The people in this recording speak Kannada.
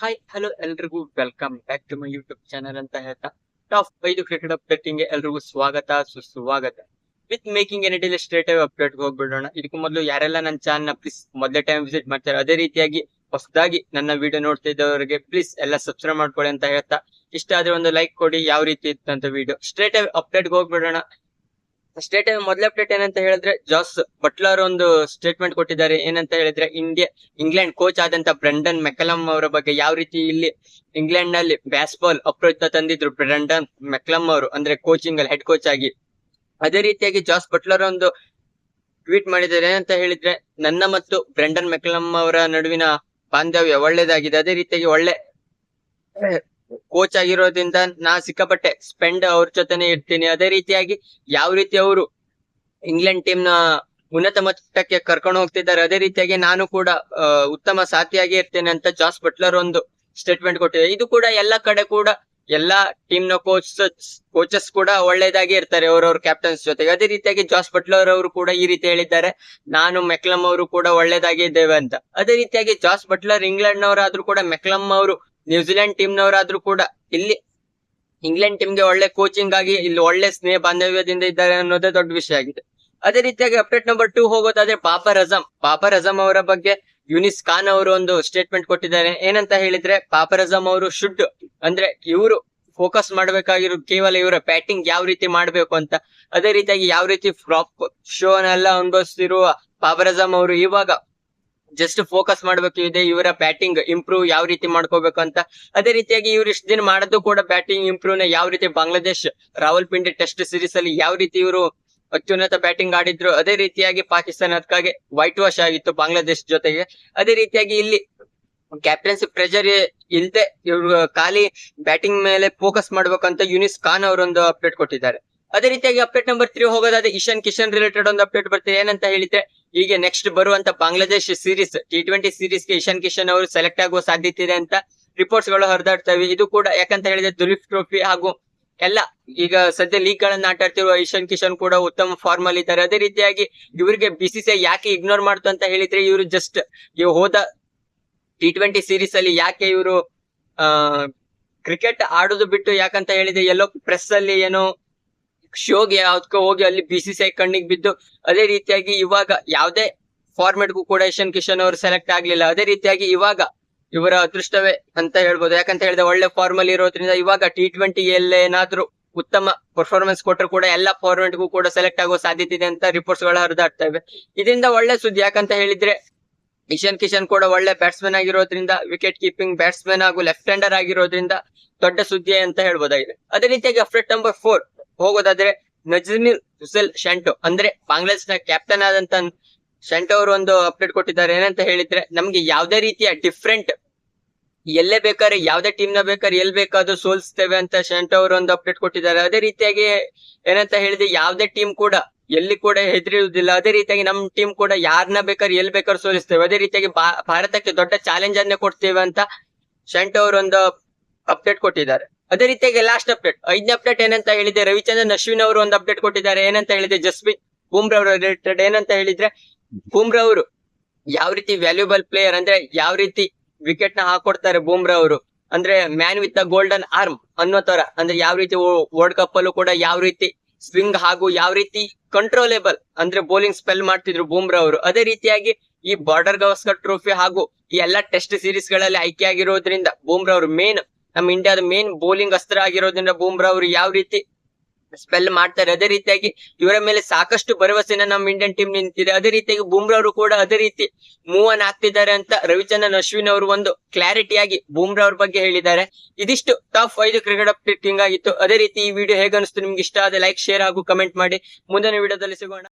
ಹಾಯ್ ಹಲೋ ಎಲ್ರಿಗೂ. Welcome back to my YouTube channel ಅಂತ ಹೇಳ್ತಾ. ಟಾಪ್ ಐದು ಕ್ರಿಕೆಟ್ ಅಪ್ಡೇಟಿಂಗ್ ಎಲ್ರಿಗೂ ಸ್ವಾಗತ, ಸುಸ್ವಾಗತ. With making N daily straight update ಹೋಗ್ಬಿಡೋಣ. ಇದಕ್ಕೂ ಮೊದಲು ಯಾರೆಲ್ಲ ನನ್ನ ಚಾನಲ್ ಪ್ಲೀಸ್ ಮೊದಲೇ ಟೈಮ್ ವಿಸಿಟ್ ಮಾಡ್ತಾರೆ, ಅದೇ ರೀತಿಯಾಗಿ ಹೊಸದಾಗಿ ನನ್ನ ವಿಡಿಯೋ ನೋಡ್ತಾ ಇದ್ದವರಿಗೆ ಪ್ಲೀಸ್ ಎಲ್ಲ ಸಬ್ಸ್ಕ್ರೈಬ್ ಮಾಡ್ಕೊಳ್ಳಿ ಅಂತ ಹೇಳ್ತಾ. ಇಷ್ಟ ಆದ್ರೆ ಒಂದು ಲೈಕ್ ಕೊಡಿ, ಯಾವ ರೀತಿ ಇತ್ತು ಅಂತ ವಿಡಿಯೋ ಸ್ಟ್ರೇಟ್ ಅಪ್ಡೇಟ್ ಹೋಗ್ಬಿಡೋಣ. ಸ್ಟೇಟ್ ಮೊದಲ ಅಪ್ಡೇಟ್ ಏನಂತ ಹೇಳಿದ್ರೆ ಜಾಸ್ ಬಟ್ಲರ್ ಒಂದು ಸ್ಟೇಟ್ಮೆಂಟ್ ಕೊಟ್ಟಿದ್ದಾರೆ. ಏನಂತ ಹೇಳಿದ್ರೆ ಇಂಡಿಯಾ ಇಂಗ್ಲೆಂಡ್ ಕೋಚ್ ಆದಂತ ಬ್ರೆಂಡನ್ ಮೆಕಲಮ್ ಅವರ ಬಗ್ಗೆ ಯಾವ ರೀತಿ ಇಲ್ಲಿ ಇಂಗ್ಲೆಂಡ್ನಲ್ಲಿ ಬ್ಯಾಸ್ಬಾಲ್ ಅಪ್ರೋಚ್ ತಂದಿದ್ರು ಬ್ರೆಂಡನ್ ಮೆಕ್ಲಮ್ ಅವರು, ಅಂದ್ರೆ ಕೋಚಿಂಗ್ ಅಲ್ಲಿ ಹೆಡ್ ಕೋಚ್ ಆಗಿ. ಅದೇ ರೀತಿಯಾಗಿ ಜಾಸ್ ಬಟ್ಲರ್ ಒಂದು ಟ್ವೀಟ್ ಮಾಡಿದ್ದಾರೆ. ಏನಂತ ಹೇಳಿದ್ರೆ, ನನ್ನ ಮತ್ತು ಬ್ರೆಂಡನ್ ಮೆಕ್ಲಮ್ ಅವರ ನಡುವಿನ ಬಾಂಧವ್ಯ ಒಳ್ಳೇದಾಗಿದೆ. ಅದೇ ರೀತಿಯಾಗಿ ಒಳ್ಳೆ ಕೋಚ್ ಆಗಿರೋದ್ರಿಂದ ನಾ ಸಿಕ್ಕಾಪಟ್ಟೆ ಸ್ಪೆಂಡ್ ಅವ್ರ ಜೊತೆನೆ ಇರ್ತೀನಿ. ಅದೇ ರೀತಿಯಾಗಿ ಯಾವ ರೀತಿ ಅವರು ಇಂಗ್ಲೆಂಡ್ ಟೀಮ್ನ ಉನ್ನತ ಮಟ್ಟಕ್ಕೆ ಕರ್ಕೊಂಡು ಹೋಗ್ತಿದ್ದಾರೆ, ಅದೇ ರೀತಿಯಾಗಿ ನಾನು ಕೂಡ ಉತ್ತಮ ಸಾಥಿಯಾಗಿ ಇರ್ತೇನೆ ಅಂತ ಜಾಸ್ ಬಟ್ಲರ್ ಒಂದು ಸ್ಟೇಟ್ಮೆಂಟ್ ಕೊಟ್ಟಿದ್ದಾರೆ ಇದು ಕೂಡ ಎಲ್ಲ ಕಡೆ ಕೂಡ ಎಲ್ಲಾ ಟೀಮ್ನ ಕೋಚ್ ಕೋಚಸ್ ಕೂಡ ಒಳ್ಳೇದಾಗಿ ಇರ್ತಾರೆ ಅವ್ರವ್ರ ಕ್ಯಾಪ್ಟನ್ಸ್ ಜೊತೆಗೆ. ಅದೇ ರೀತಿಯಾಗಿ ಜಾಸ್ ಬಟ್ಲರ್ ಅವರು ಕೂಡ ಈ ರೀತಿ ಹೇಳಿದ್ದಾರೆ, ನಾನು ಮೆಕ್ಲಮ್ ಅವರು ಕೂಡ ಒಳ್ಳೇದಾಗಿ ಇದ್ದೇವೆ ಅಂತ. ಅದೇ ರೀತಿಯಾಗಿ ಜಾಸ್ ಬಟ್ಲರ್ ಇಂಗ್ಲೆಂಡ್ ನವರಾದ್ರೂ ಕೂಡ ಮೆಕ್ಲಮ್ ಅವರು ನ್ಯೂಜಿಲೆಂಡ್ ಟೀಮ್ ನವರಾದ್ರೂ ಕೂಡ ಇಲ್ಲಿ ಇಂಗ್ಲೆಂಡ್ ಟೀಮ್ಗೆ ಒಳ್ಳೆ ಕೋಚಿಂಗ್ ಆಗಿ ಇಲ್ಲಿ ಒಳ್ಳೆ ಸ್ನೇಹ ಬಾಂಧವ್ಯದಿಂದ ಇದ್ದಾರೆ ಅನ್ನೋದೇ ದೊಡ್ಡ ವಿಷಯ ಆಗಿದೆ. ಅದೇ ರೀತಿಯಾಗಿ ಅಪ್ಡೇಟ್ ನಂಬರ್ ಟೂ ಹೋಗೋದಾದ್ರೆ ಪಾಪರ್ ಅಜಮ್ ಪಾಪರ್ ಅಜಮ್ ಅವರ ಬಗ್ಗೆ ಯುನಿಸ್ ಖಾನ್ ಅವರು ಒಂದು ಸ್ಟೇಟ್ಮೆಂಟ್ ಕೊಟ್ಟಿದ್ದಾರೆ. ಏನಂತ ಹೇಳಿದ್ರೆ ಪಾಪರ್ ಅಜಮ್ ಅವರು ಶುಡ್ ಅಂದ್ರೆ ಇವರು ಫೋಕಸ್ ಮಾಡಬೇಕಾಗಿರೋ ಕೇವಲ ಇವರ ಬ್ಯಾಟಿಂಗ್ ಯಾವ ರೀತಿ ಮಾಡಬೇಕು ಅಂತ, ಅದೇ ರೀತಿಯಾಗಿ ಯಾವ ರೀತಿ ಫ್ಲಾಪ್ ಶೋನೆಲ್ಲ ಅನುಭವಿಸ್ತಿರುವ ಪಾಪರ್ ಅಜಮ್ ಅವರು ಇವಾಗ ಜಸ್ಟ್ ಫೋಕಸ್ ಮಾಡ್ಬೇಕು, ಇದೆ ಇವರ ಬ್ಯಾಟಿಂಗ್ ಇಂಪ್ರೂವ್ ಯಾವ ರೀತಿ ಮಾಡ್ಕೋಬೇಕು ಅಂತ. ಅದೇ ರೀತಿಯಾಗಿ ಇವ್ರು ಇಷ್ಟು ದಿನ ಮಾಡೋದು ಕೂಡ ಬ್ಯಾಟಿಂಗ್ ಇಂಪ್ರೂವ್ನ ಯಾವ ರೀತಿ ಬಾಂಗ್ಲಾದೇಶ್ ರಾವಲ್ಪಿಂಡಿ ಟೆಸ್ಟ್ ಸೀರೀಸ್ ಅಲ್ಲಿ ಯಾವ ರೀತಿ ಇವರು ಅತ್ಯುನ್ನತ ಬ್ಯಾಟಿಂಗ್ ಆಡಿದ್ರು, ಅದೇ ರೀತಿಯಾಗಿ ಪಾಕಿಸ್ತಾನ ಅದಕ್ಕಾಗಿ ವೈಟ್ ವಾಶ್ ಆಗಿತ್ತು ಬಾಂಗ್ಲಾದೇಶ್ ಜೊತೆಗೆ. ಅದೇ ರೀತಿಯಾಗಿ ಇಲ್ಲಿ ಕ್ಯಾಪ್ಟನ್ಸಿ ಪ್ರೆಷರ್ ಇಲ್ದೆ ಇವ್ರು ಖಾಲಿ ಬ್ಯಾಟಿಂಗ್ ಮೇಲೆ ಫೋಕಸ್ ಮಾಡ್ಬೇಕಂತ ಯುನಿಸ್ ಖಾನ್ ಅವರೊಂದು ಅಪ್ಡೇಟ್ ಕೊಟ್ಟಿದ್ದಾರೆ. ಅದೇ ರೀತಿಯಾಗಿ ಅಪ್ಡೇಟ್ ನಂಬರ್ ತ್ರೀ ಹೋಗೋದಾದ್ರೆ ಇಶಾನ್ ಕಿಶನ್ ರಿಲೇಟೆಡ್ ಒಂದು ಅಪ್ಡೇಟ್ ಬರ್ತದೆ. ಏನಂತ ಹೇಳಿದ್ರೆ ಈಗ ನೆಕ್ಸ್ಟ್ ಬರುವಂತ ಬಾಂಗ್ಲಾದೇಶ್ ಸೀರೀಸ್ ಟಿ ಟ್ವೆಂಟಿ ಸೀರೀಸ್ಗೆ ಇಶಾನ್ ಕಿಶನ್ ಅವರು ಸೆಲೆಕ್ಟ್ ಆಗುವ ಸಾಧ್ಯತೆ ಇದೆ ಅಂತ ರಿಪೋರ್ಟ್ಸ್ಗಳು ಹರಿದಾಡ್ತವೆ. ಇದು ಕೂಡ ಯಾಕಂತ ಹೇಳಿದ್ರೆ ದುಲೀಪ್ ಟ್ರೋಫಿ ಹಾಗೂ ಎಲ್ಲ ಈಗ ಸದ್ಯ ಲೀಗ್ ಗಳನ್ನ ಆಟ ಇಶಾನ್ ಕಿಶನ್ ಕೂಡ ಉತ್ತಮ ಫಾರ್ಮ್ ಅಲ್ಲಿ ಇದ್ದಾರೆ. ಅದೇ ರೀತಿಯಾಗಿ ಇವರಿಗೆ ಬಿಸಿಸಿಐ ಯಾಕೆ ಇಗ್ನೋರ್ ಮಾಡ್ತು ಅಂತ ಹೇಳಿದ್ರೆ ಇವರು ಜಸ್ಟ್ ಇವ್ ಹೋದ ಟಿ ಟ್ವೆಂಟಿ ಸೀರೀಸ್ ಅಲ್ಲಿ ಯಾಕೆ ಇವರು ಕ್ರಿಕೆಟ್ ಆಡೋದು ಬಿಟ್ಟು ಯಾಕಂತ ಹೇಳಿದ್ರೆ ಎಲ್ಲೋ ಪ್ರೆಸ್ ಅಲ್ಲಿ ಏನೋ ಶೋಗೆ ಯಾವ್ದಕ್ಕೋ ಹೋಗಿ ಅಲ್ಲಿ ಬಿ ಬಿಸಿಸಿಐ ಕಣ್ಣಿಗೆ ಬಿದ್ದು ಅದೇ ರೀತಿಯಾಗಿ ಇವಾಗ ಯಾವುದೇ ಫಾರ್ಮೆಟ್ಗೂ ಕೂಡ ಇಶಾನ್ ಕಿಶನ್ ಅವರು ಸೆಲೆಕ್ಟ್ ಆಗ್ಲಿಲ್ಲ. ಅದೇ ರೀತಿಯಾಗಿ ಇವಾಗ ಇವರ ಅದೃಷ್ಟವೇ ಅಂತ ಹೇಳ್ಬೋದು. ಯಾಕಂತ ಹೇಳಿದ್ರೆ ಒಳ್ಳೆ ಫಾರ್ಮ್ ಅಲ್ಲಿ ಇರೋದ್ರಿಂದ ಇವಾಗ ಟಿ ಟ್ವೆಂಟಿ ಏನಾದ್ರೂ ಉತ್ತಮ ಪರ್ಫಾರ್ಮೆನ್ಸ್ ಕೊಟ್ಟರು ಕೂಡ ಎಲ್ಲಾ ಫಾರ್ಮೆಟ್ಗೂ ಕೂಡ ಸೆಲೆಕ್ಟ್ ಆಗುವ ಸಾಧ್ಯತೆ ಇದೆ ಅಂತ ರಿಪೋರ್ಟ್ಸ್ಗಳು ಹರಿದಾಡ್ತಾ ಇವೆ. ಇದರಿಂದ ಒಳ್ಳೆ ಸುದ್ದಿ. ಯಾಕಂತ ಹೇಳಿದ್ರೆ ಇಶಾನ್ ಕಿಶನ್ ಕೂಡ ಒಳ್ಳೆ ಬ್ಯಾಟ್ಸ್ಮನ್ ಆಗಿರೋದ್ರಿಂದ ವಿಕೆಟ್ ಕೀಪಿಂಗ್ ಬ್ಯಾಟ್ಸ್ಮನ್ ಹಾಗೂ ಲೆಫ್ಟ್ ಹ್ಯಾಂಡರ್ ಆಗಿರೋದ್ರಿಂದ ದೊಡ್ಡ ಸುದ್ದಿ ಅಂತ ಹೇಳ್ಬೋದಾಗಿದೆ. ಅದೇ ರೀತಿಯಾಗಿ ಅಫ್ರೆಟ್ ನಂಬರ್ ಫೋರ್ ಹೋಗೋದಾದ್ರೆ ನಜ್ಮಿಲ್ ಹುಸೇಲ್ ಶಂಟೋ. ಅಂದ್ರೆ ಬಾಂಗ್ಲಾದೇಶ್ನ ಕ್ಯಾಪ್ಟನ್ ಆದಂತ ಶಂಟೋ ಅವರು ಒಂದು ಅಪ್ಡೇಟ್ ಕೊಟ್ಟಿದ್ದಾರೆ. ಏನಂತ ಹೇಳಿದ್ರೆ, ನಮ್ಗೆ ಯಾವ್ದೇ ರೀತಿಯ ಡಿಫ್ರೆಂಟ್ ಎಲ್ಲೇ ಬೇಕಾದ್ರೆ, ಯಾವ್ದೇ ಟೀಮ್ನ ಬೇಕಾದ್ರೆ ಎಲ್ಲಿ ಬೇಕಾದ್ರೂ ಸೋಲ್ಸ್ತೇವೆ ಅಂತ ಶಂಟೋ ಅವರು ಒಂದು ಅಪ್ಡೇಟ್ ಕೊಟ್ಟಿದ್ದಾರೆ. ಅದೇ ರೀತಿಯಾಗಿ ಏನಂತ ಹೇಳಿದ್ರೆ, ಯಾವ್ದೇ ಟೀಮ್ ಕೂಡ ಎಲ್ಲಿ ಕೂಡ ಹೆದರಿರುವುದಿಲ್ಲ. ಅದೇ ರೀತಿಯಾಗಿ ನಮ್ ಟೀಮ್ ಕೂಡ ಯಾರನ್ನ ಬೇಕಾದ್ರೆ ಎಲ್ಲಿ ಬೇಕಾದ್ರೂ ಸೋಲಿಸ್ತೇವೆ. ಅದೇ ರೀತಿಯಾಗಿ ಭಾರತಕ್ಕೆ ದೊಡ್ಡ ಚಾಲೆಂಜ್ ಅನ್ನೇ ಕೊಡ್ತೇವೆ ಅಂತ ಶಂಟೋ ಅವರು ಒಂದು ಅಪ್ಡೇಟ್ ಕೊಟ್ಟಿದ್ದಾರೆ. ಅದೇ ರೀತಿಯಾಗಿ ಲಾಸ್ಟ್ ಅಪ್ಡೇಟ್ ಐದನೇ ಅಪ್ಡೇಟ್ ಏನಂತ ಹೇಳಿದ್ರೆ ರವಿಚಂದ್ರನ್ ಅಶ್ವಿನ್ ಅವರು ಒಂದು ಅಪ್ಡೇಟ್ ಕೊಟ್ಟಿದ್ದಾರೆ. ಏನಂತ ಹೇಳಿದ್ರೆ ಜಸ್ಪ್ರೀತ್ ಬುಮ್ರಾ ಅವರ ರಿಲೇಟೆಡ್ ಏನಂತ ಹೇಳಿದ್ರೆ ಬುಮ್ರಾ ಅವರು ಯಾವ ರೀತಿ ವ್ಯಾಲ್ಯೂಬಲ್ ಪ್ಲೇಯರ್ ಅಂದ್ರೆ ಯಾವ ರೀತಿ ವಿಕೆಟ್ನ ಹಾಕೊಡ್ತಾರೆ ಬುಮ್ರಾ ಅವರು? ಅಂದ್ರೆ man with the golden arm ಅನ್ನೋ ತರ ಅಂದ್ರೆ ಯಾವ ರೀತಿ ವರ್ಲ್ಡ್ ಕಪ್ ಅಲ್ಲೂ ಕೂಡ ಯಾವ ರೀತಿ ಸ್ವಿಂಗ್ ಹಾಗೂ ಯಾವ ರೀತಿ ಕಂಟ್ರೋಲೇಬಲ್ ಅಂದ್ರೆ ಬೌಲಿಂಗ್ ಸ್ಪೆಲ್ ಮಾಡ್ತಿದ್ರು ಬುಮ್ರಾ ಅವರು. ಅದೇ ರೀತಿಯಾಗಿ ಈ ಬಾರ್ಡರ್ ಗವಾಸ್ಕರ್ ಟ್ರೋಫಿ ಹಾಗೂ ಈ ಎಲ್ಲಾ ಟೆಸ್ಟ್ ಸೀರೀಸ್ಗಳಲ್ಲಿ ಆಯ್ಕೆ ಆಗಿರೋದ್ರಿಂದ ಬುಮ್ರಾ ಅವರು ಮೇನ್ ನಮ್ಮ ಇಂಡಿಯಾದ ಮೇನ್ ಬೌಲಿಂಗ್ ಅಸ್ತ್ರ ಆಗಿರೋದ್ರಿಂದ ಬೂಮ್ರಾ ಅವರು ಯಾವ ರೀತಿ ಸ್ಪೆಲ್ ಮಾಡ್ತಾರೆ, ಅದೇ ರೀತಿಯಾಗಿ ಇವರ ಮೇಲೆ ಸಾಕಷ್ಟು ಭರವಸೆನ ನಮ್ಮ ಇಂಡಿಯನ್ ಟೀಮ್ ನಿಂತಿದೆ. ಅದೇ ರೀತಿಯಾಗಿ ಬೂಮ್ರಾ ಅವರು ಕೂಡ ಅದೇ ರೀತಿ ಮೂವ್ ಆನ್ ಆಗ್ತಿದ್ದಾರೆ ಅಂತ ರವಿಚಂದ್ರನ್, ಅಶ್ವಿನ್ ಅವರು ಒಂದು ಕ್ಲಾರಿಟಿ ಆಗಿ ಬೂಮ್ರಾ ಅವ್ರ ಬಗ್ಗೆ ಹೇಳಿದ್ದಾರೆ. ಇದಿಷ್ಟು ಟಾಪ್ ಐದು ಕ್ರಿಕೆಟ್ ಅಪ್ಡೇಟಿಂಗ್ ಆಗಿತ್ತು ಅದೇ ರೀತಿ ಈ ವಿಡಿಯೋ ಹೇಗೆ ಅನಿಸ್ತು ನಿಮ್ಗೆ ಇಷ್ಟ ಆದ ಲೈಕ್ ಶೇರ್ ಹಾಗೂ ಕಮೆಂಟ್ ಮಾಡಿ. ಮುಂದಿನ ವಿಡಿಯೋದಲ್ಲಿ ಸಿಗೋಣ.